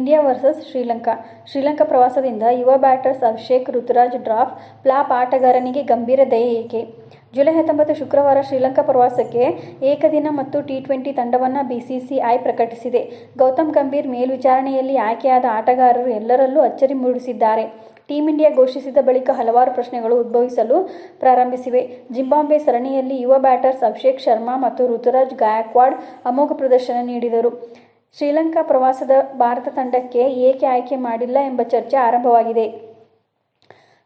India versus Sri Lanka Sri Lanka ಪ್ರವಾಸದಿಂದ ಯುವ batters Abhishek Ruturaj drop flop ಆಟಗಾರನಿಗೆ ಗಂಭೀರ ದಯೆ ಏಕೆ ಜುಲೈ ಹತ್ತೊಂಬತ್ತು ಶುಕ್ರವಾರ ಶ್ರೀಲಂಕಾ ಪ್ರವಾಸಕ್ಕೆ ಏಕದಿನ ಮತ್ತು ಟಿ ಟ್ವೆಂಟಿ ತಂಡವನ್ನು ಬಿಸಿಸಿಐ ಪ್ರಕಟಿಸಿದೆ. ಗೌತಮ್ ಗಂಭೀರ್ ಮೇಲ್ವಿಚಾರಣೆಯಲ್ಲಿ ಆಯ್ಕೆಯಾದ ಆಟಗಾರರು ಎಲ್ಲರಲ್ಲೂ ಅಚ್ಚರಿ ಮೂಡಿಸಿದ್ದಾರೆ. ಟೀಂ ಇಂಡಿಯಾ ಘೋಷಿಸಿದ ಬಳಿಕ ಹಲವಾರು ಪ್ರಶ್ನೆಗಳು ಉದ್ಭವಿಸಲು ಪ್ರಾರಂಭಿಸಿವೆ. ಜಿಂಬಾಬ್ವೆ ಸರಣಿಯಲ್ಲಿ ಯುವ ಬ್ಯಾಟರ್ಸ್ ಅಭಿಷೇಕ್ ಶರ್ಮಾ ಮತ್ತು ಋತುರಾಜ್ ಗಾಯಕ್ವಾಡ್ ಅಮೋಘ ಪ್ರದರ್ಶನ ನೀಡಿದರು. ಶ್ರೀಲಂಕಾ ಪ್ರವಾಸದ ಭಾರತ ತಂಡಕ್ಕೆ ಏಕೆ ಆಯ್ಕೆ ಮಾಡಿಲ್ಲ ಎಂಬ ಚರ್ಚೆ ಆರಂಭವಾಗಿದೆ.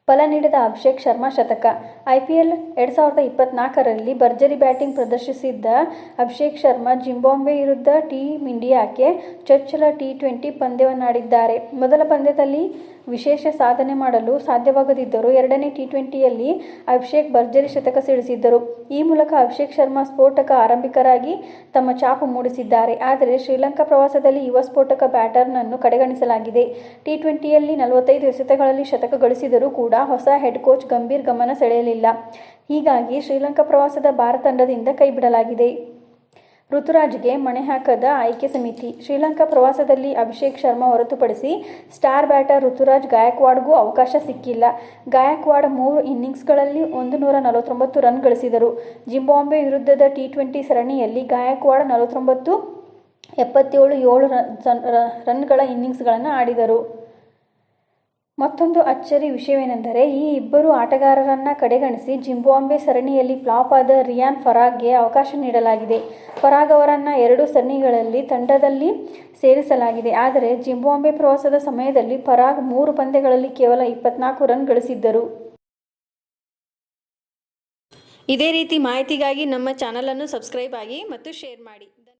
ಫಲ ನೀಡಿದ ಅಭಿಷೇಕ್ ಶರ್ಮಾ ಶತಕ ಐಪಿಎಲ್ ಎರಡ್ ಸಾವಿರದ ಇಪ್ಪತ್ನಾಲ್ಕರಲ್ಲಿ ಭರ್ಜರಿ ಬ್ಯಾಟಿಂಗ್ ಪ್ರದರ್ಶಿಸಿದ್ದ ಅಭಿಷೇಕ್ ಶರ್ಮಾ ಜಿಂಬಾಂಬೆ ವಿರುದ್ಧ ಟೀಮ್ ಇಂಡಿಯಾಕ್ಕೆ ಚೊಚ್ಚಲ ಟಿ-ಟ್ವೆಂಟಿ ಪಂದ್ಯವನ್ನಾಡಿದ್ದಾರೆ. ಮೊದಲ ಪಂದ್ಯದಲ್ಲಿ ವಿಶೇಷ ಸಾಧನೆ ಮಾಡಲು ಸಾಧ್ಯವಾಗದಿದ್ದರೂ ಎರಡನೇ ಟಿ-ಟ್ವೆಂಟಿಯಲ್ಲಿ ಅಭಿಷೇಕ್ ಭರ್ಜರಿ ಶತಕ ಸಿಡಿಸಿದ್ದರು. ಈ ಮೂಲಕ ಅಭಿಷೇಕ್ ಶರ್ಮಾ ಸ್ಫೋಟಕ ಆರಂಭಿಕರಾಗಿ ತಮ್ಮ ಛಾಪು ಮೂಡಿಸಿದ್ದಾರೆ. ಆದರೆ ಶ್ರೀಲಂಕಾ ಪ್ರವಾಸದಲ್ಲಿ ಯುವ ಸ್ಫೋಟಕ ಬ್ಯಾಟರ್ನನ್ನು ಕಡೆಗಣಿಸಲಾಗಿದೆ. ಟಿ-ಟ್ವೆಂಟಿಯಲ್ಲಿ ನಲವತ್ತೈದು ಎಸೆತಗಳಲ್ಲಿ ಶತಕ ಗಳಿಸಿದರೂ ಕೂಡ ಹೊಸ ಹೆಡ್ ಕೋಚ್ ಗಂಭೀರ್ ಗಮನ ಸೆಳೆಯಲಿಲ್ಲ. ಹೀಗಾಗಿ ಶ್ರೀಲಂಕಾ ಪ್ರವಾಸದ ಭಾರತ ತಂಡದಿಂದ ಕೈಬಿಡಲಾಗಿದೆ. ಋತುರಾಜ್ಗೆ ಮಣೆ ಹಾಕದ ಆಯ್ಕೆ ಸಮಿತಿ ಶ್ರೀಲಂಕಾ ಪ್ರವಾಸದಲ್ಲಿ ಅಭಿಷೇಕ್ ಶರ್ಮಾ ಹೊರತುಪಡಿಸಿ ಸ್ಟಾರ್ ಬ್ಯಾಟರ್ ಋತುರಾಜ್ ಗಾಯಕ್ವಾಡ್ಗೂ ಅವಕಾಶ ಸಿಕ್ಕಿಲ್ಲ. ಗಾಯಕ್ವಾಡ್ ಮೂರು ಇನ್ನಿಂಗ್ಸ್ಗಳಲ್ಲಿ ಒಂದು ನೂರ ನಲವತ್ತೊಂಬತ್ತು ರನ್ ಗಳಿಸಿದರು. ಜಿಂಬಾಂಬೆ ವಿರುದ್ಧದ ಟಿ-ಟ್ವೆಂಟಿ ಸರಣಿಯಲ್ಲಿ ಗಾಯಕ್ವಾಡ್ ನಲವತ್ತೊಂಬತ್ತು, ಎಪ್ಪತ್ತೇಳು, ಏಳು ರನ್ಗಳ ಇನ್ನಿಂಗ್ಸ್ಗಳನ್ನು ಆಡಿದರು. ಮತ್ತೂಂದು ಅಚ್ಚರಿ ವಿಷಯವೇನೆಂದರೆ, ಈ ಇಬ್ಬರು ಆಟಗಾರರನ್ನ ಕಡೆಗಣಿಸಿ ಜಿಂಬಾಂಬೆ ಸರಣಿಯಲ್ಲಿ ಫ್ಲಾಪ್ ಆದ ರಿಯಾನ್ ಫರಾಗ್ಗೆ ಅವಕಾಶ ನೀಡಲಾಗಿದೆ. ಫರಾಗ್ ಅವರನ್ನ ಎರಡು ಸರಣಿಗಳಲ್ಲಿ ತಂಡದಲ್ಲಿ ಸೇರಿಸಲಾಗಿದೆ. ಆದರೆ ಜಿಂಬಾಂಬೆ ಪ್ರವಾಸದ ಸಮಯದಲ್ಲಿ ಫರಾಗ್ ಮೂರು ಪಂದ್ಯಗಳಲ್ಲಿ ಕೇವಲ ಇಪ್ಪತ್ನಾಲ್ಕು ರನ್ ಗಳಿಸಿದ್ದರು. ಇದೇ ರೀತಿ ಮಾಹಿತಿಗಾಗಿ ನಮ್ಮ ಚಾನಲನ್ನು ಸಬ್ಸ್ಕ್ರೈಬ್ ಆಗಿ ಮತ್ತು ಶೇರ್ ಮಾಡಿ.